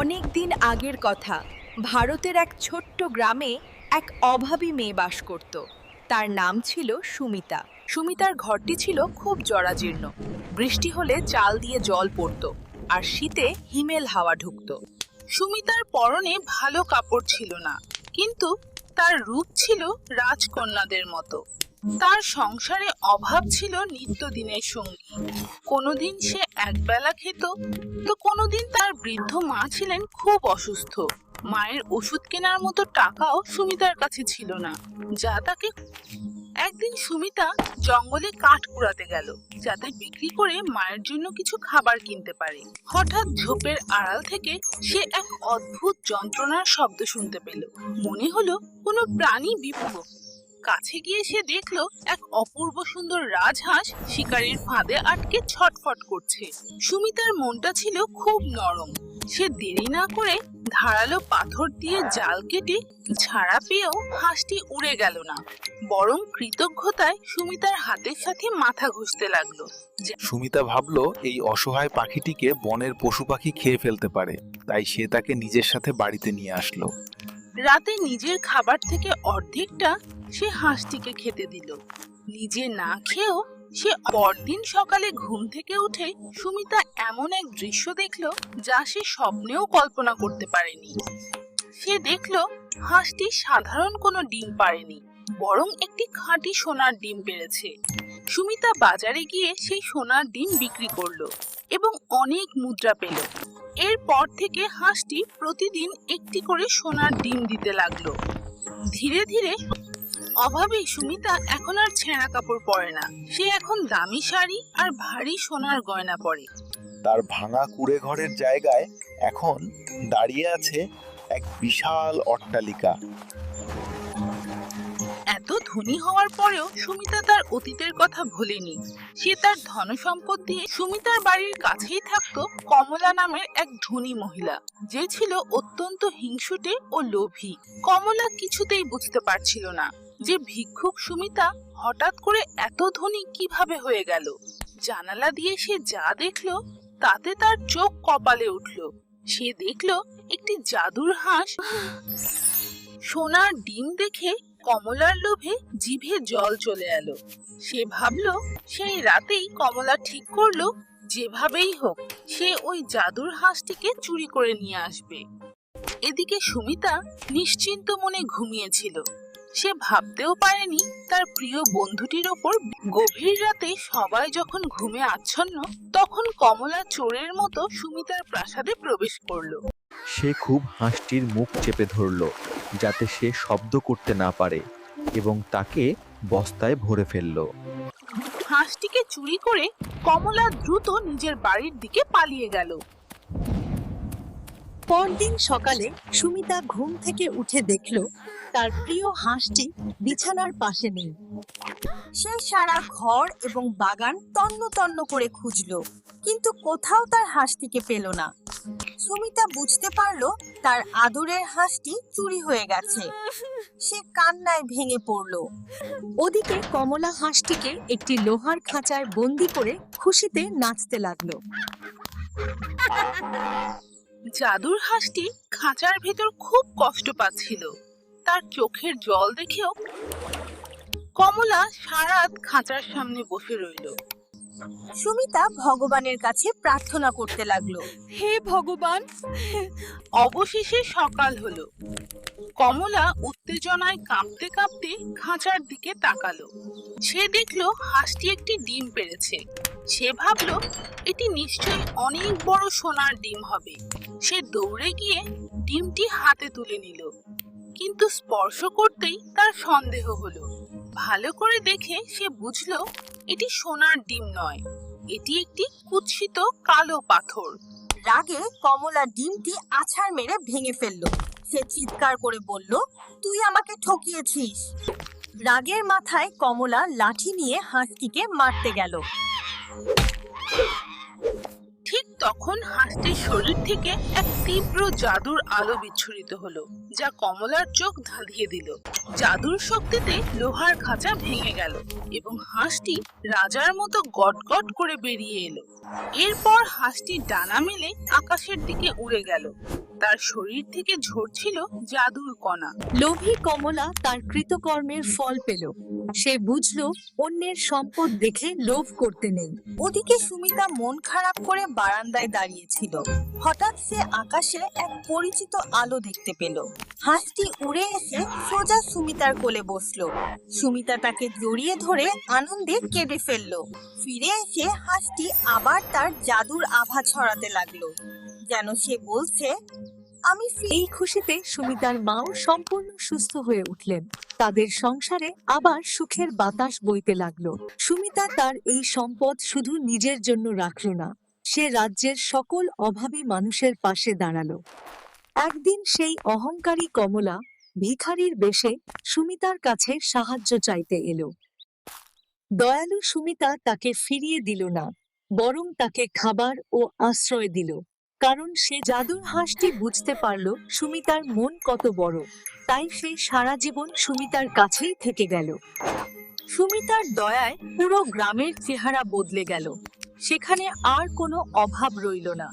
অনেক দিন আগের কথা। ভারতের এক ছোট্ট গ্রামে এক অভাবী মেয়ে বাস করত। তার নাম ছিল সুমিতা। সুমিতার ঘরটি ছিল খুব জরাজীর্ণ। বৃষ্টি হলে চাল দিয়ে জল পড়ত আর শীতে হিমেল হাওয়া ঢুকত। সুমিতার পরনে ভালো কাপড় ছিল না, কিন্তু তার রূপ ছিল রাজকন্যাদের মতো। তার সংসারে অভাব ছিল নিত্যদিনের সঙ্গী। কোনোদিন সে একবেলা খেত, তো কোনোদিন তার বৃদ্ধ মা ছিলেন খুব অসুস্থ। মায়ের ওষুধ কেনার মতো টাকাও সুমিতার কাছে ছিল না, যা তাকে একদিন সুমিতা জঙ্গলে কাঠ কুড়াতে গেল, যাতে বিক্রি করে মায়ের জন্য কিছু খাবার কিনতে পারে। হঠাৎ ঝোপের আড়াল থেকে সে এক অদ্ভুত যন্ত্রণার শব্দ শুনতে পেল। মনে হলো কোনো প্রাণী বিপদ কাছে গিয়ে সে দেখল এক অপূর্ব সুন্দর রাজহাঁস শিকারীর ফাঁদে আটকে ছটফট করছে। সুমিতার মনটা ছিল খুব নরম। সে দেরি না করে ধারালো পাথর দিয়ে জাল কেটে ছাড়া পেয়েও হাঁসটি উড়ে গেল না। বরং কৃতজ্ঞতায় সুমিতার হাতের সাথে মাথা ঘষতে লাগল। সুমিতা ভাবলো এই অসহায় পাখিটিকে বনের পশু পাখি খেয়ে ফেলতে পারে তাই সে তাকে নিজের সাথে বাড়িতে নিয়ে আসলো। রাতে নিজের খাবার থেকে অর্ধেকটা সে হাঁসটিকে খেতে দিল। নিজে না খেয়েও সে পরদিন সকালে ঘুম থেকে উঠে সুমিতা এমন এক দৃশ্য দেখল যা সে স্বপ্নেও কল্পনা করতে পারেনি। সে দেখল হাঁসটি সাধারণ কোনো ডিম পারেনি বরং একটি খাঁটি সোনার ডিম পেরেছে সুমিতা বাজারে গিয়ে সেই সোনার ডিম বিক্রি করল এবং অনেক মুদ্রা পেল। এরপর থেকে হাঁসটি প্রতিদিন একটি করে সোনার ডিম দিতে লাগল। ধীরে ধীরে অভাবে সুমিতা এখন আর ছেঁড়া কাপড় পরে না। সে এখন দামি শাড়ি আর ভারী সোনার গয়না পরে। তার ভাঙা কুড়ে ঘরের জায়গায় এখন দাঁড়িয়ে আছে এক বিশাল অট্টালিকা। এত ধনী হওয়ার পরেও সুমিতা তার অতীতের কথা ভোলেনি। সে তার ধনসম্পদ দিয়ে সুমিতার বাড়ির কাছেই থাকতো কমলা নামের এক ধনী মহিলা যে ছিল অত্যন্ত হিংসুটে ও লোভী। কমলা কিছুতেই বুঝতে পারছিল না। যে ভিক্ষুক সুমিতা হঠাৎ করে এত ধনী কীভাবে হয়ে গেল? জানালা দিয়ে সে যা দেখল, তাতে তার চোখ কপালে উঠল। সে দেখল একটি জাদুর হাঁস সোনার ডিম দেখে কমলার লোভে জিভে জল চলে এলো। সে ভাবলো, সেই রাতেই কমলা ঠিক করল, যেভাবেই হোক, সে ওই জাদুর হাঁসটিকে চুরি করে নিয়ে আসবে। এদিকে সুমিতা নিশ্চিন্ত মনে ঘুমিয়েছিল। সে ভাবতেও পারেনি তার প্রিয় বন্ধুটির ওপর গভীর রাতে সবাই যখন ঘুমে আচ্ছন্ন তখন কমলা চোরের মতো সুমিতার প্রাসাদে প্রবেশ করল। সে খুব হাঁসটির মুখ চেপে ধরল যাতে সে শব্দ করতে না পারে এবং তাকে বস্তায় ভরে ফেলল। হাঁসটিকে চুরি করে কমলা দ্রুত নিজের বাড়ির দিকে পালিয়ে গেল। পরদিন সকালে সুমিতা ঘুম থেকে উঠে দেখল তার প্রিয় হাঁসটি বিছানার পাশে নেই। সে সারা ঘর এবং বাগান তন্ন তন্ন করে খুঁজলো, কিন্তু কোথাও তার হাঁসটিকে পেল না। সুমিতা বুঝতে পারল তার আদরের হাঁসটি চুরি হয়ে গেছে। সে কান্নায় ভেঙে পড়ল। ওদিকে কমলা হাঁসটিকে একটি লোহার খাঁচায় বন্দি করে খুশিতে নাচতে লাগল। জাদুর হাঁসটি খাঁচার ভেতর খুব কষ্ট পাচ্ছিল। তার চোখের জল দেখেও কমলা সারাত খাঁচার সামনে বসে রইল। সুমিতা ভগবানের কাছে প্রার্থনা করতে লাগল। হে ভগবান! অবশেষে সকাল হলো। কমলা উত্তেজনায় কাঁপতে কাঁপতে খাঁচার দিকে তাকালো। সে দেখল হাঁসটি একটি ডিম পেড়েছে। সে ভাবলো এটি নিশ্চয়ই অনেক বড় সোনার ডিম হবে। সে দৌড়ে গিয়ে ডিমটি হাতে তুলে নিল। কিন্তু স্পর্শ করতেই তার সন্দেহ হলো। ভালো করে দেখে সে বুঝলো, এটি সোনার ডিম নয়। এটি একটি কুৎসিত কালো পাথর। রাগে কমলা ডিমটি আছাড় মেরে ভেঙে ফেলল। সে চিৎকার করে বলল, তুই আমাকে ঠকিয়েছিস! রাগের মাথায় কমলা লাঠি নিয়ে হাঁসটিকে মারতে গেল। তখন হাঁসটির শরীর থেকে এক তীব্র জাদুর আলো বিচ্ছুরিত হলো, যা কমলার চোখ ধাঁধিয়ে দিল। জাদুর শক্তিতে লোহার খাঁচা ভেঙে গেল এবং হাঁসটি রাজার মতো গটগট করে বেরিয়ে এলো। এরপর হাঁসটি ডানা মেলে আকাশের দিকে উড়ে গেল। তার শরীর থেকে ঝরছিল জাদুর কণা। লোভী কমলা তার কৃতকর্মের ফল পেল। সে বুঝলো অন্যের সম্পদ দেখে লোভ করতে নেই। ওদিকে সুমিতা মন খারাপ করে বারান্দায় দাঁড়িয়েছিল। হঠাৎ সে আকাশে এক পরিচিত আলো দেখতে পেল। হাঁসটি উড়ে এসে সোজা সুমিতার কোলে বসল। সুমিতা তাকে জড়িয়ে ধরে আনন্দে কেঁদে ফেলল। ফিরে এসে হাঁসটি আবার তার জাদুর আভা ছড়াতে লাগল। যেন সে বলছে, আমি এই খুশিতে সুমিতার মাও সম্পূর্ণ সুস্থ হয়ে উঠলেন। তাদের সংসারে আবার সুখের বাতাস বইতে লাগল। সুমিতা তার এই সম্পদ শুধু নিজের জন্য রাখল না, সে রাজ্যের সকল অভাবী মানুষের পাশে দাঁড়াল। একদিন সেই অহংকারী কমলা ভিখারির বেশে সুমিতার কাছে সাহায্য চাইতে এলো। দয়ালু সুমিতা তাকে ফিরিয়ে দিল না, বরং তাকে খাবার ও আশ্রয় দিল। কারণ সে জাদুর হাঁসটি বুঝতে পারল সুমিতার মন কত বড়। তাই সে সারা জীবন সুমিতার কাছেই থেকে গেল। সুমিতার দয়ায় পুরো গ্রামের চেহারা বদলে গেল। সেখানে আর কোনো অভাব রইল না।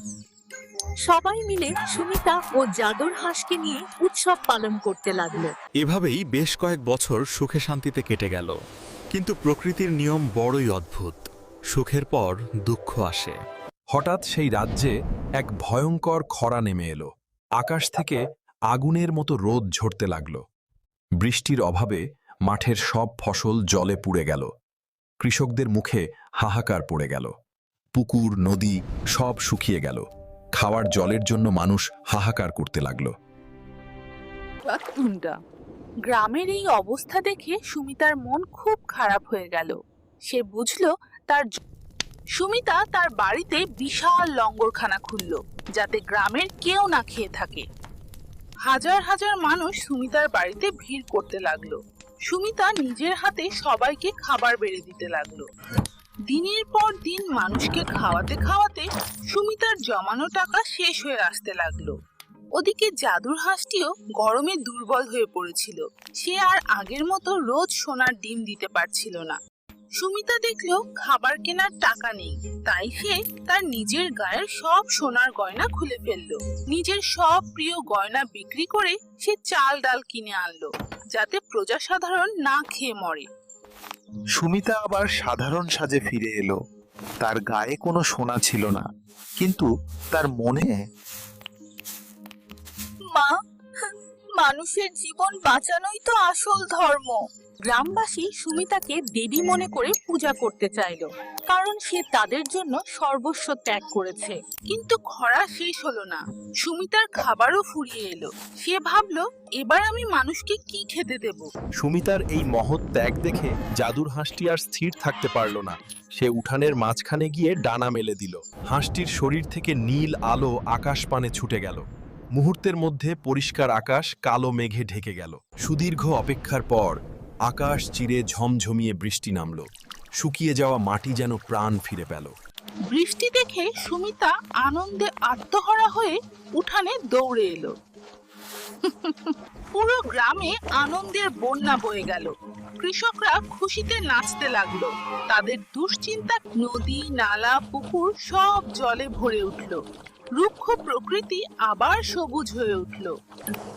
সবাই মিলে সুমিতা ও জাদুর হাঁসকে নিয়ে উৎসব পালন করতে লাগল। এভাবেই বেশ কয়েক বছর সুখে শান্তিতে কেটে গেল। কিন্তু প্রকৃতির নিয়ম বড়ই অদ্ভুত। সুখের পর দুঃখ আসে। হঠাৎ সেই রাজ্যে এক ভয়ঙ্কর খরা নেমে এলো। আকাশ থেকে আগুনের মতো রোদ ঝরতে লাগল। বৃষ্টির অভাবে মাঠের সব ফসল জলে পুড়ে গেল। কৃষকদের মুখে হাহাকার পড়ে গেল। পুকুর, নদী সব শুকিয়ে গেল। খাওয়ার জলের জন্য মানুষ হাহাকার করতে লাগল। গ্রামের এই অবস্থা দেখে সুমিতার মন খুব খারাপ হয়ে গেল। সে বুঝলো তার সুমিতা তার বাড়িতে বিশাল লঙ্গরখানা খুলল, যাতে গ্রামের কেউ না খেয়ে থাকে। হাজার হাজার মানুষ সুমিতার বাড়িতে ভিড় করতে লাগল। সুমিতা নিজের হাতে সবাইকে খাবার বেড়ে দিতে লাগল। দিনের পর দিন মানুষকে খাওয়াতে খাওয়াতে সুমিতার জমানো টাকা শেষ হয়ে আসতে লাগল। ওদিকে জাদুর হাঁসটিও গরমে দুর্বল হয়ে পড়েছিল। সে আর আগের মতো রোজ সোনার ডিম দিতে পারছিল না। সুমিতা দেখল খাবার কেনার টাকা নেই। তাই সে তার নিজের গায়ের সব সোনার গয়না খুলে ফেলল। নিজের সব প্রিয় গয়না বিক্রি করে সে চাল ডাল কিনে আনলো যাতে প্রজা সাধারণ না খেয়ে মরে। সুমিতা আবার সাধারণ সাজে ফিরে এলো। তার গায়ে কোনো সোনা ছিল না কিন্তু তার মনে মা মানুষের জীবন বাঁচানোই তো আসল ধর্ম। গ্রামবাসী সুমিতাকে দেবী মনে করে পূজা করতে চাইলো, কারণ সে তাদের জন্য সর্বস্ব ত্যাগ করেছে। কিন্তু খরা শেষ হলো না। সুমিতার খাবারও ফুরিয়ে এলো। সে ভাবলো, এবার আমি মানুষকে কি খেতে দেব? সুমিতার এই মহৎ ত্যাগ দেখে জাদুর হাঁসটি আর স্থির থাকতে পারল না। সে উঠানের মাঝখানে গিয়ে ডানা মেলে দিল। হাঁসটির শরীর থেকে নীল আলো আকাশ পানে ছুটে গেল। মুহূর্তের মধ্যে পরিষ্কার আকাশ কালো মেঘে ঢেকে গেল। সুদীর্ঘ অপেক্ষার পর আকাশ চিরে ঝমঝমিয়ে বৃষ্টি নামল। শুকিয়ে যাওয়া মাটি যেন প্রাণ ফিরে পেল। বৃষ্টি দেখে সুমিতা আনন্দে আত্মহারা হয়ে উঠানে দৌড়ে এলো। পুরো গ্রামে আনন্দের বন্যা বয়ে গেল। কৃষকরা খুশিতে নাচতে লাগল। তাদের দুশ্চিন্তা নদী, নালা, পুকুর সব জলে ভরে উঠল। রুক্ষ প্রকৃতি আবার সবুজ হয়ে উঠল।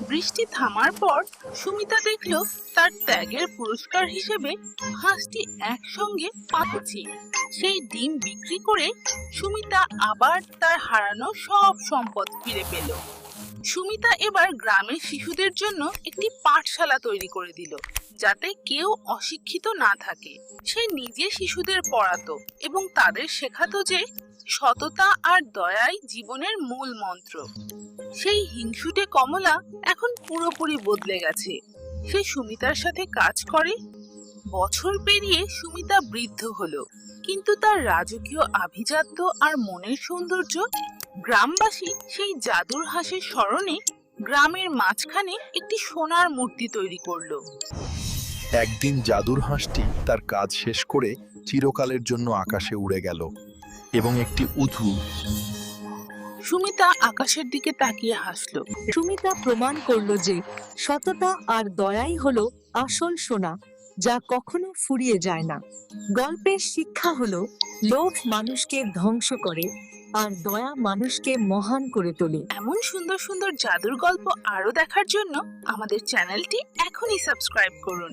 বৃষ্টি থামার পর সুমিতা দেখল তার ত্যাগের পুরস্কার হিসেবে হাঁসটি একসঙ্গে পাচ্ছি। সেই ডিম বিক্রি করে সুমিতা আবার তার হারানো সব সম্পদ ফিরে পেল। সুমিতা এবার গ্রামের শিশুদের জন্য একটি পাঠশালা তৈরি করে দিল, যাতে কেউ অশিক্ষিত না থাকে। সে নিজে শিশুদের পড়াতো এবং তাদের শেখাতো যে সততা আর দয়াই জীবনের মূল মন্ত্র। সেই হিংসুটে কমলা এখন পুরোপুরি বদলে গেছে। সে সুমিতার সাথে কাজ করে। বছর পেরিয়ে সুমিতা বৃদ্ধ হলো, কিন্তু তার রাজকীয় আভিজাত্য আর মনের সৌন্দর্য গ্রামবাসী সেই জাদুর হাঁসের স্মরণে গ্রামের মাঝখানে একটি সোনার মূর্তি তৈরি করল। একদিন জাদুর হাঁসটি তার কাজ শেষ করে চিরকালের জন্য আকাশে উড়ে গেল এবং একটি উধু সুমিতা আকাশের দিকে তাকিয়ে হাসলো। সুমিতা প্রমাণ করল যে সততা আর দয়াই হলো আসল সোনা যা কখনো ফুরিয়ে যায় না। গল্পের শিক্ষা হলো লোভ মানুষকে ধ্বংস করে আর দয়া মানুষকে মহান করে তোলে। এমন সুন্দর সুন্দর জাদুর গল্প আরও দেখার জন্য আমাদের চ্যানেলটি এখনই সাবস্ক্রাইব করুন